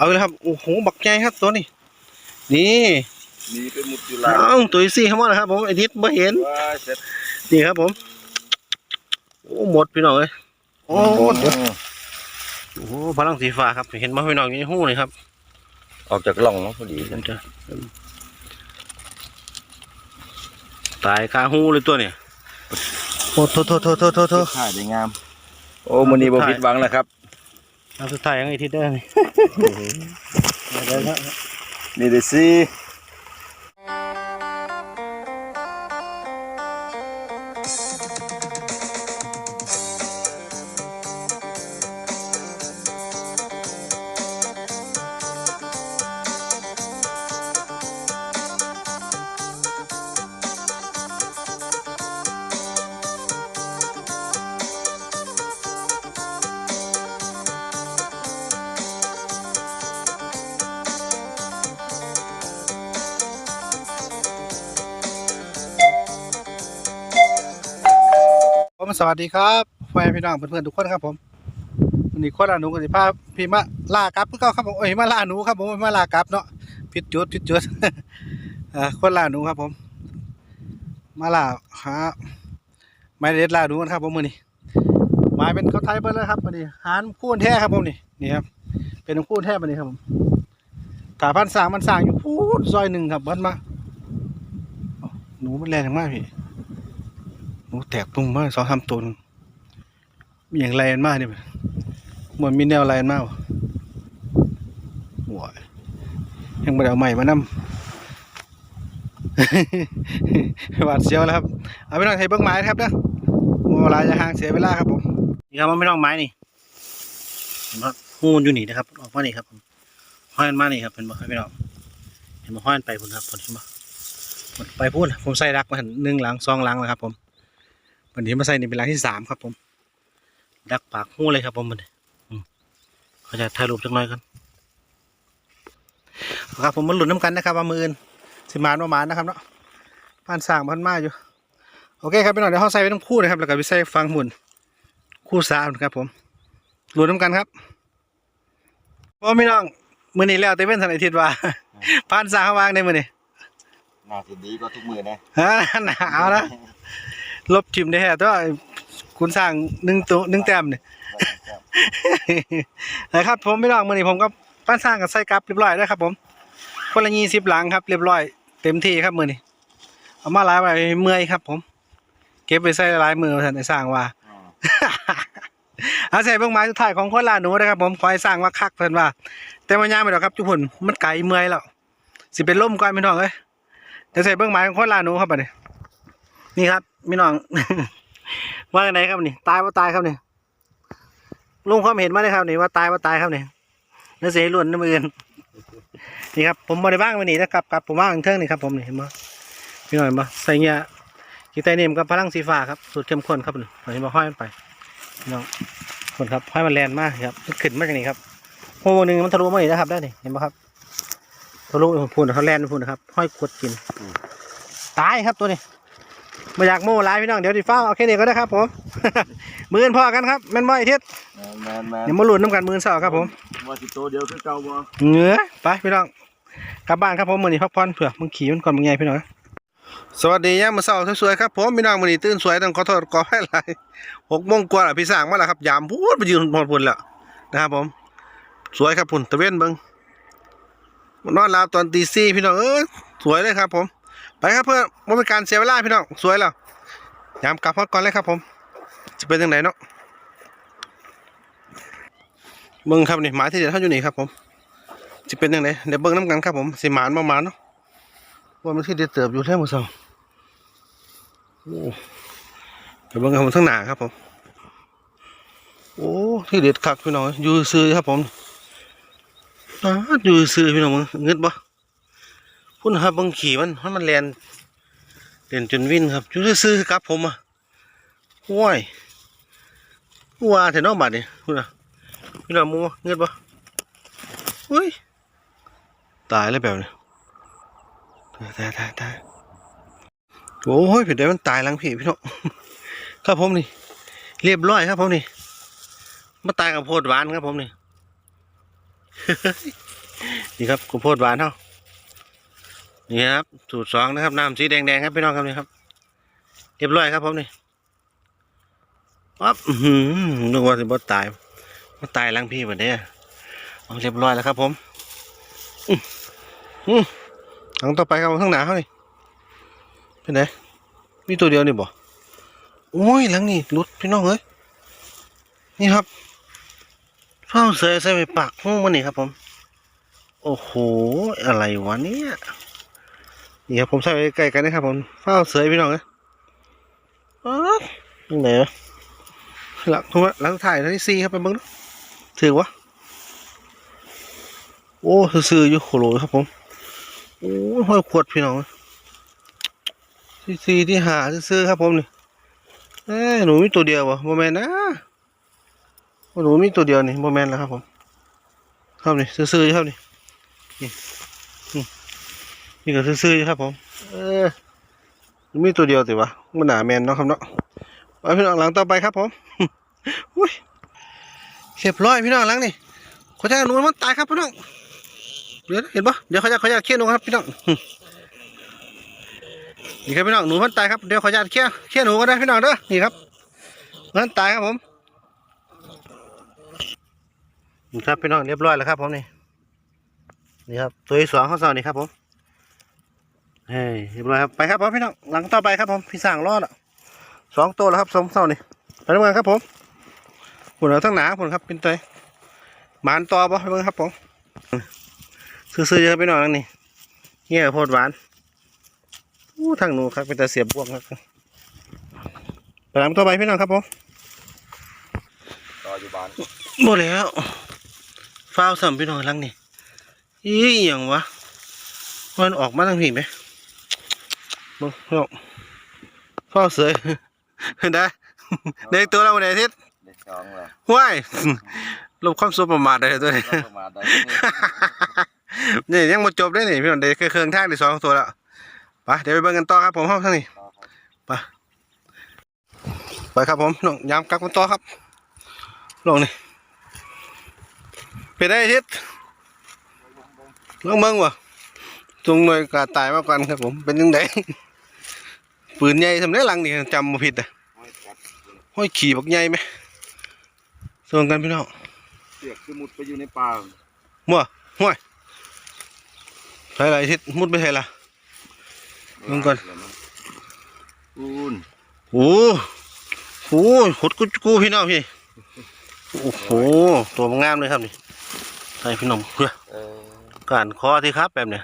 เอาเลยครับ โอ้โห บักใหญ่ครับตัวนี้ นี่มีเป็นมุดอยู่ลาเอ้าตัวซี่เข้ามาแล้วครับผมไอทิศไม่เห็นว่าเสร็จนี่ครับผม โอ้หมดพี่น้องเลยโอ้เดี๋ยวโอ้โหพลังสีฟ้าครับ เห็นมาพี่น้องอยู่ในหูเลยครับ ออกจากล่องเนาะพอดีเดี๋ยวจะตายคาหูเลยตัวเนี่ยโอ้โทษโทษโทษโทษโทษโทษถ่ายได้งาม โอ้มันนี้บ่ผิดหวังแล้วครับ เอาสุดท้ายยังไอทิศได้ไหมเดี๋ยวนะนี่เด้สิผม สวัสดีครับแฟนพี่น้องเพื่อนๆทุกคนครับผมวันนี้คนละหนูกับสิพาพี่มาล่ากับเพื่อเก่าครับผมโอ้ยมาล่าหนูครับผมมาล่ากับเนาะผิดจุดผิดจุดอ่าคนล่าหนูครับผม มาล่าหาไม้เด็ดล่าหนูกันครับผมมือนี้ไม้เป็นเขาไทยเบิ้ลแล้วครับมือนี้หานคู่แท้ครับผมนี่นี่ครับเป็นคู่แท้มือนี้ครับผมถาพันสางมันสางอยู่พูดซอยหนึ่งครับเบิ้ลมาเอ้าหนูมันแรงมากพี่ หนูแตกตุ้มมากสองสามตัวนึงมีอย่างไรกันมากเนี่ยเหมือนมีแนวไรกันมากวะหัวยังไม่ได้เอาใหม่มานำหวาดเสียวแล้วครับ เอาไปน้องใช้เบื้องไม้ครับเด้อเวลาจะห่างเสียเวลาครับผม นี่ครับมันไม่ต้องไม้นี่เห็นไหมงูนอยู่นี่นะครับ ออกมานี่ครับผมห้อยมานี่ครับเป็นบ่ครับพี่น้องเห็นบ่ห้อยมันไปพุ่นครับพุ่นเห็นบ่ไปพุ่นผมใส่รักมาหันหนึ่งหลังสองหลังแล้วครับผม วันนี้มาใส่นี่เป็นหลังที่สามครับผม ดักปากหูเลยครับผมมันนี้อืมเขาจะถ่ายรูปจังหน่อยกันเอาครับผมมันหลุดน้ำกันนะครับว่ามืออื่นสิมานประมาณนะครับเนาะผ่านสร้างพันมาอยู่ โอเคครับพี่น้องเดี๋ยวเขาใส่ไว้ทั้งคู่นะครับแล้วก็ไปใส่ฟังหมุนคู่สามครับผมหลุดน้ำกันครับพ่อพี่น้องมือนี้แล้วเตเว่นสันอาทิตย์ว่าผ่านสร้างเขาวางในมือนี้น่าสิดีกว่าทุกมือนะฮะหนาวนะ ลบทิมได้แฮะต่ว่าคุณสร้างหนึ่งตัวหนึ่งแต้มเนี่ยนะครับ ผมไม่ลองมือนี้ผมก็ปั้นสร้างกับไส้กลับเรียบร้อยแล้วครับ ผมคนละยี่สิบหลังครับ เรียบร้อย เต็มที่ครับมือนี้เอามาหลายไปเมื่อยครับ ผม เก็บไปใส่หลายมือท่านสร้างว่าอาใส่เบื้องไม้สุดท้ายของคนลาหนูนะครับ ผมคอยสร้างว่าคักเพิ่อนว่า แต่มันยากไม่ดอกครับทุกคนมันไกลเมื่อยแล้วสิเป็นล่มก่อนพี่น้องเอ้ยเดี๋ยวใส่เบื้องไม้ของคนลาหนูครับบัดนี้นี่ครับ พี่น้อง ว่าไงครับนี่ตายว่าตายครับนี่ลงความเห็นมาเลยครับนี่ว่าตายว่าตายครับนี่เนื้อเสียล้วนน้ำมืออนนี่ครับผมบริบ้างวันนี้นะครับกับผมว่างเทิงนี่ครับผมนี่เห็นไหมพี่น้องเห็นไหมใส่เงี้ยกีไตเนมกับพลังสีฟ้าครับสูตรเข้มข้นครับนี่เห็นไหมห้อยมันไปพี่น้องคนครับห้อยมันแรงมากครับมันขึ้นมาจากนี้ครับโอ้หนึ่งมันทะลุมาอีกนะครับ ได้นี่เห็นไหมครับทะลุพูนเขาแลนพูนนะครับห้อยกดกิน ตายครับตัวนี้ มาอยากโม่ร้ายพี่น้องเดี๋ยวดิฟ้าเอาแค่นี้ก็ได้ครับผม มืออนพ่อกันครับแม่นบ่อยเทิศแมนแมนเดี๋ยวมาหลุดน้ำกันมืออนเสาครับผมว่าสิโตเดียวคือเก่าบ่เหงือไปพี่น้องกลับบ้านครับผมมือนี้พักผ่อนเผื่อมึงขี่มันก่อนมึงไงพี่น้องสวัสดียามมื้อเช้าสวยๆครับผมพี่น้องมื้อนี้ตื่นสวยต้องขอโทษขอให้หลายหกโมงกว่าแล้วพี่สร้างมาแล้วครับยามพูดไปยืนพอพุ่นแล้วนะครับผม สวยครับพุ่นตะเวนเบิ่งนอนหลับตอนตีสี่พี่น้องเอ้ยสวยเลยครับผม ไปครับเพื่อนไม่เป็นการเสียเวลาพี่น้องสวยแล้วยามกลับฮอดก่อนเลยครับผม จะเป็นยังไงเนาะเบิ่งครับนี่หมาที่เด็ดเท่าอยู่นี่ครับผมจะเป็นยังไงเดี๋ยวเบิ่งน้ำกันครับผมสิหมานประมาณเนาะว่ามันที่เด็ดเติบอยู่แท้หมดสองโอ้เดี๋ยวเบิ่งครับผมทั้งหนาครับผมโอ้ที่เด็ดคักพี่น้องอยู่ซื้อครับผมอ่าอยู่ซื้อพี่น้องเงิดบ่ พุ่นครับบิ่งขี่มันให้มันแลนเล่นจนวินครับอยู่ซื้อครับผมอะโอ้ยว่าแต่นอกบาดนี่พุ่นอะพี่น้องมูเงิดบ่อุ้ยตายแล้วแบบนี้ตายตายตายโอ้ยผิดได้มันตายลังผีพี่น้องครับผมนี่ เรียบร้อยครับผมนี่มาตายกับโพดหวานครับผมนี่นี่ครับข้าวโพดหวานเนา นี่ครับ สูตรสองนะครับน้ำสีแดงๆครับพี่น้องครับนี่ครับเรียบร้อยครับผมนี่ปั๊บหือนึกว่าจะบ่ตายบ่ตายหลังพี่บัดเนี้เอาเรียบร้อยแล้วครับ ผมอื้ออื้อหลังต่อไปครับข้างหน้าเขานี่เป็นไงมีตัวเดียวนี่บ่โอ้ยหลังนี่หลุดพี่น้องเอ้ยนี่ครับเฝ้าเสยใส่ไปปากหูมันนี่ครับผม โอ้โห อะไรวะเนี่ย นี่ครับผมใส่ไว้ใกล้กันนะครับผมเฝ้าเสยพี่น้องเอ้ยอ๊าดยังไงวะหลังผมว่าหลังถ่ายท่าที่ซีครับไปเบิ้งถือวะโอ้ซื่อๆอยู่โคโลครับผมโอ้ห้อยขวดพี่น้องที่ซีที่หาซื่อครับผมนี่เอ้หนูมีตัวเดียววะโมแมนนะหนูมีตัวเดียวนี่โมแมนแล้วครับผมครับนี่ซื่อๆครับนี่นี่ นี่ก็ซื่อๆครับผม เออมีตัวเดียวสิวะมันหนาแมนเนาะครับเนาะไปพี่น้องหลังต่อไปครับผมอุ้ยเรียบร้อยพี่น้องหลังนี่เขาจะหนูมันตายครับพี่น้องเดี๋ยวเห็นปะเดี๋ยวเขาจะเขาจะเคี่ยวหนูครับพี่น้องนี่ครับพี่น้องหนูมันตายครับเดี๋ยวเขาจะเคี่ยวเคี่ยวหนูก็ได้พี่น้องเด้อนี่ครับมันตายครับผมนี่ครับพี่น้องเรียบร้อยแล้วครับผมนี่นี่ครับตัวที่สองข้าวเสานี่ครับผม เฮ้ยเรียบร้อยครับไปครับผมพี่น้องหลังต่อไปครับผมพี่สั่งรอดอะสองตัวแล้วครับสองเสานี่ไปทำงานครับผมผุนเอาทั้งหนาผุนครับเป็นตัวหมานต่อปะไปเบิ่งครับผมซื้อๆเยอะพี่น้องนั่นนี่เงี้ยโพดหวานอู้ทางหนูครับเป็นตาเสียบบวกครับไปหลังต่อไปพี่น้องครับผมต่ออยู่บ้านหมดแล้วฟ้าวสัมพี่น้องหลังนี่อีอหย่างวะมันออกมาทางผิงไหม มึงพี่น้องพ่อเสือได้ได้ตัวเราไหนทิศเด็กสองเหรอห้วยลบความสุขประมาทได้ตัวนี้ก็ประมาณได้นี่ยังมาจบได้นี่พี่น้องได้แค่เครื่องทางได้สองตัวแล้วไปเดี๋ยวไปเบิ่งกันต่อครับผมห้องทางนี้ไปครับผมน้องยามกลับกันต่อครับลงนี่เป็นได้ทิศลองเบิ่งวะจงหน่วยกาตายมาก่อนครับผมเป็นยังไง ปืนใหญ่ทำได้หลังนี่จำมาผิดอะห้อยขี่บักใหญ่ไหมส่วนกันพี่น้องเสียกคือมุดไปอยู่ในป่ามั่วห้วยใช่ไรทิศมุดไปใช่ละมึงก่อนอูนโอ้โหหดกูกูพี่น้องพี่โอ้โหตัวมันงามเลยครับนี่ใส่พี่น้องเพื่อเออการคอที่ครับแบบเนี้ย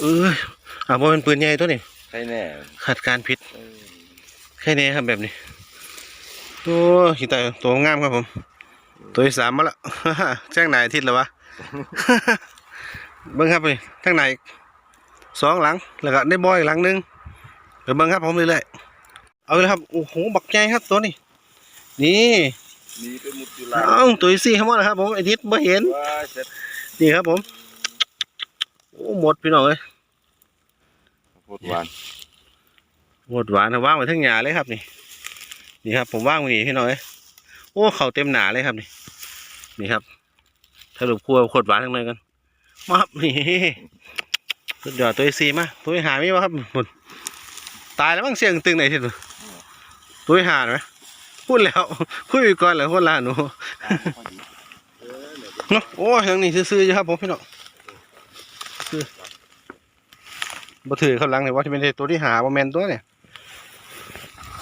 เอ้ยอะบ่เป็นปืนใหญ่ตัวนี้ ใครแน่ขาดการผิดเออแค่นี้ครับแบบนี้ ตัวขี้ไตตัวงามครับผม ตัวที่สามมาแล้วแจ้งไหนายอาทิศแล้ววะเบิ้งครับไปทั้งไหนอีกสองหลังแล้วก็ได้บอยอีกหลังหนึงไปเบิ้งครับผมเรื่อยๆเอาเลยครับโอ้โหบักใหญ่ครับตัวนี้นี่หนีไปมุดอยู่ลาเอ้าตัวที่สี่เข้ามาแล้วครับผมไอทิศไม่เห็นว้าเสร็จนี่ครับผมโอ้หมดพี่น้องเอ้ย โคตรหวานหมดหวานนะว่างไว้ทั้งหยาเลยครับนี่ นี่ครับ ผมว่างไว้นี่พี่น้องเอ้ยโอ้เข่าเต็มหนาเลยครับนี่ นี่ครับสรุปครัวขวดหวานทั้งเลยกันมาครับนี่สุดยอดตัวที่สี่มาตัวที่หามีวะครับหมดตายแล้วมั้งเสียงตึงไหนที่สุดตัวที่หาไหมพูดแล้วคุยไปก่อนแล้วคนละหนูพอดีเออเนี่ยเนาะโอ้ยทางนี้ซื่อๆอยู่ครับผมพี่น้องคือ บ่ถือข้างหลังเลยว่าที่เป็นตัวที่หาบ่แมนตัวเนี่ย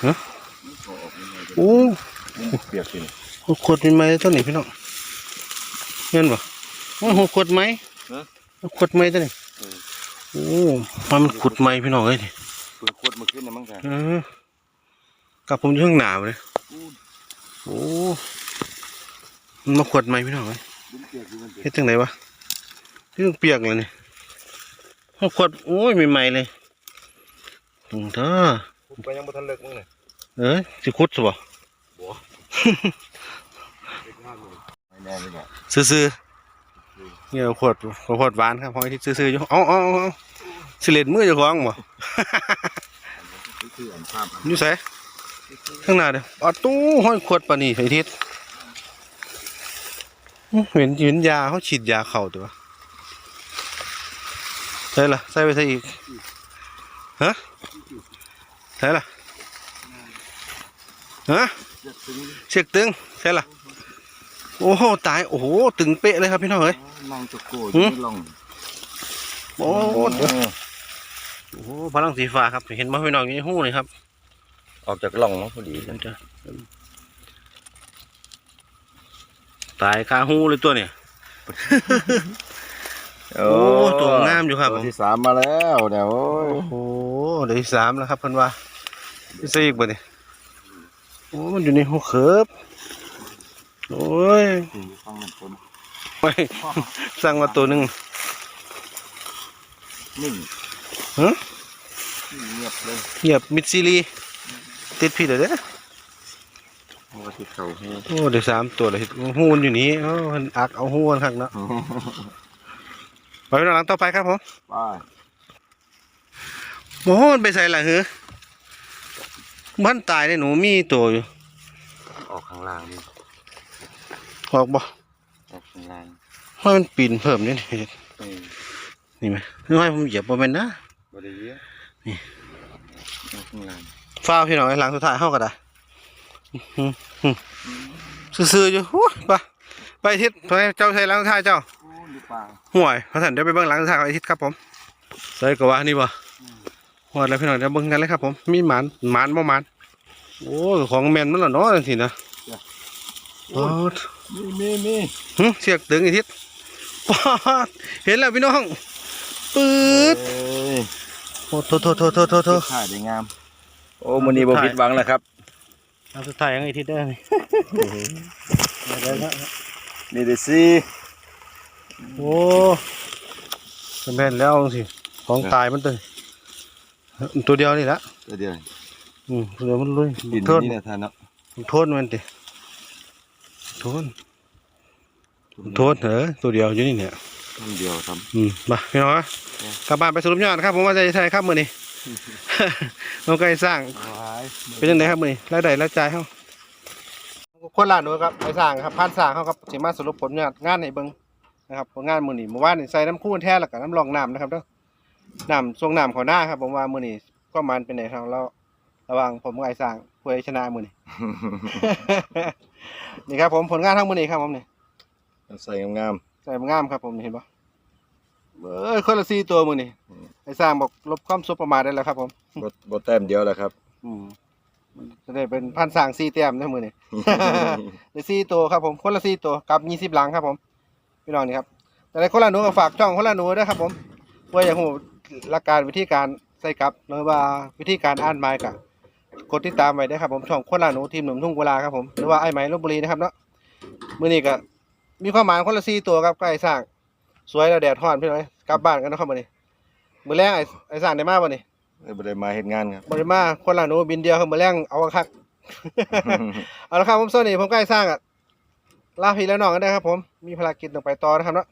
มันขอออกยังไงโอ้มันเปียกสิหกขวดเป็นไหมตัวนี้พี่น้องเงินบ่โอ้ยหกขวดไหมหกขวดไหมตัวนี้เออโอ้มันมันขุดไหมพี่น้องเอ้ยนี่ปืนขวดมาขึ้นนะมั้งค่ะเออกับผมอยู่ข้างหนาวเลยอูนโอ้มันมาขวดไหมพี่น้องเอ้ยดุ้มเปียกอยู่มันเปียเฮ็กดจังไดวะที่ต้องเปียกเลยนี่ หกขวดโอ้ยใหม่ๆเลยตรงเด้อผมไปยังบ่ทันเลิกมั้งเนี่ยเอ้ยสิขุดสิบ่ไม่แน่เลยเนี่ยซื่อๆเนี่ยขวดขวดหวานครับพอยที่ซื่อๆอยู่เอาเอาเอาเอาสิเล็ดมือเจ้าของบ่นี่คืออันภาพอันอยู่ไสข้างหน้าเด้อเอาตู้ห้อยขวดปานนี้ไอ้ทิศเห็นเห็นยาเขาฉีดยาเข่าตัว ใช่ล่ะใส่ไปใส่อีกฮะใช่ล่ะฮะจะถึงเชือกตึงใช่ล่ะโอ้โหตายโอ้โหตึงเป๊ะเลยครับพี่น้องเอ้ยนางตะโกอหืยู่มในร่องโอ้โหโอ้โหพลังสีฟ้าครับ เห็นไหมพี่น้องอยู่ในหูเลยครับ ออกจากร่องมาพอดีเดี๋ยวจะตายคาหูเลยตัวเนี่ย โอ้ตัวงามอยู่ครับตัวผมที่สามมาแล้วเนี่ยโอ้ยโอ้โหเดี๋ยวที่สามแล้วครับเพิ่นว่าที่สี่อีกบ่เนี่ยโอ้มันอยู่ในหูเขิบโอ้ยถึงฟังมันคนไปสั่งมาตัวหนึ่ง นิ่งฮะ เงียบเลยเหยียบมิดซีรีติดผิดเลยเด้อเพราะว่าที่เขาให้โอ้เดี๋ยวสามตัวเลยหูมันอยู่นี่เอ้ามันอักเอาหูมันข้างเนาะ ไปหลังต่อไปครับผมไปโอ้โหมันไปใส่ละหือบ้านตายเนี่ยหนูมีตัวอยู่ ออกข้างล่างนี่ออกบ่ออกข้างล่างให้มันปีนเพิ่มนี่เออนี่ไหมนึกว่าผมเหยียบบ่แม่นนะบริเวณนี่ออกข้างล่างฟ้าวพี่น้องไอ้หลังสุดท้ายเฮาก็ได้อื้อหือหือซื่อๆอยู่โอ้ยไปไปทิศไปเจ้าใส่หลังสุดท้ายเจ้า โอ้ดูป่าห่วยพระสันเดี๋ยวไปเบิ่งหลังสุดท้ายของไอ้ทิศครับผมใส่ก็ว่านี่บ่หอดแล้วพี่น้องเดี๋ยวเบิ่งกันเลยครับผมมีหมานหมานบ่หมานโอ้ยของแม่นมันล่ะเนาะจังซี่นะโอ้มีมีมีหึเสียกตึงไอ้ทิศป๊าดเห็นแล้วพี่น้องปื๊ดเอ้ยโอ้โทโทโทโทโทโทถ่ายได้งาม โอ้มันนี้บ่ผิดหวังแล้วครับหลังสุดท้ายของไอ้ทิศได้ไหมได้แล้วนี่เด้สิ โอ้จะแม่นแล้วสิของตายมันตัวตัวเดียวนี่ละเดี๋ยวอืมตัวเดียวมันลุยดินโทษนี่นะท่านเนาะโทษมันติโทษโทษเหรอตัวเดียวอยู่นี่เนี่ยท่านเดียวครับอืมมาพี่น้องนะกลับบ้านไปสรุปยอดครับ ผมว่าจะใช่ครับมือนี้น้องไก่สร้างเป็นยังไงครับมือนี้รายได้รายจ่ายเฮาคนละหนูครับไอ้สร้างครับพานสร้างเฮาครับสิมาสรุปผลงานงานให้เบิ่ง นะครับผลงานมื้อนี้เมื่อวานนี่ใส่น้ำคูนแท้แล้วก็น้ำรองน้ำนะครับเด้อน้ำส่งน้ำเขาหน้าครับ ผมว่ามื้อนี้ก็มันเป็นไหนทางเราระหว่างผมกับไอ้สร้างผู้ใดชนะมื้อนี้นี่ครับ ผมผลงานทั้งมื้อนี้ครับผมนี่ใส่งามใส่งามครับ ผมนี่เห็นปะเอ้ยคนละสี่ตัวมื้อนี้ไอ้สร้างบอกลบความสบประมาทได้แล้วครับ ผมๆบ่บ่แต้มเดียวแหละครับ อืมมันจะได้เป็นพันสร้างสี่เต็มในมือนี่ ได้สี่ตัวครับ ผมคนละสี่ตัวกับยี่สิบหลังครับผม พี่น้องนี่ครับแต่ในคนละหนูก็ฝากช่องคนละหนูด้วยครับ ผมเพื่ออย่างหูหลักการวิธีการใส่กลับหรือว่าวิธีการอ่านไม้กับกดติดตามไว้ด้วยครับ ผมช่องคนละหนูทีมหนุ่มทุ่งกุลาครับผมหรือว่าไอ้ไหมลบบุรีนะครับเนาะมื้อนี้ก็มีความหมายคนละสี่ตัวครับใกล้สร้าง สวยแล้วแดดร้อนพี่น้อยกลับบ้านกันเนาะครับมื้อนี้มื้อแรงไอ้ไอ้สร้างได้มาบ่นี่เอ้ยบ่ได้มาเฮ็ดงานครับบ่ได้มาคนละหนูบินเดียวครับมื้อแรงเอาคักเอาละครับผมโซนี่ผมใกล้สร้างอะ ลาพี่แล้วน้องกันได้ครับ ผมมีภารกิจต้องไปต่อนะครับเนาะ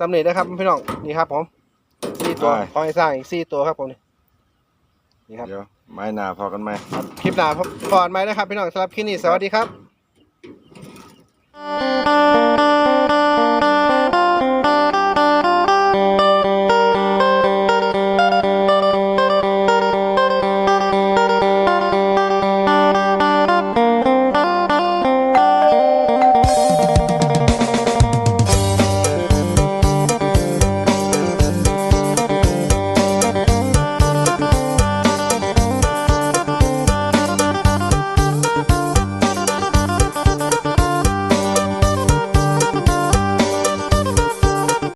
สำเร็จนะครับพี่น้องนี่ครับ ผมสี่ตัวขอให้สร้างอีกสี่ตัวครับผมนี่นี่ครับเดี๋ยวไม้หน้าพอกันไหมคลิปหน้าพบก่อนไหมนะครับพี่น้องสำหรับคลิปนี้สวัสดีครับ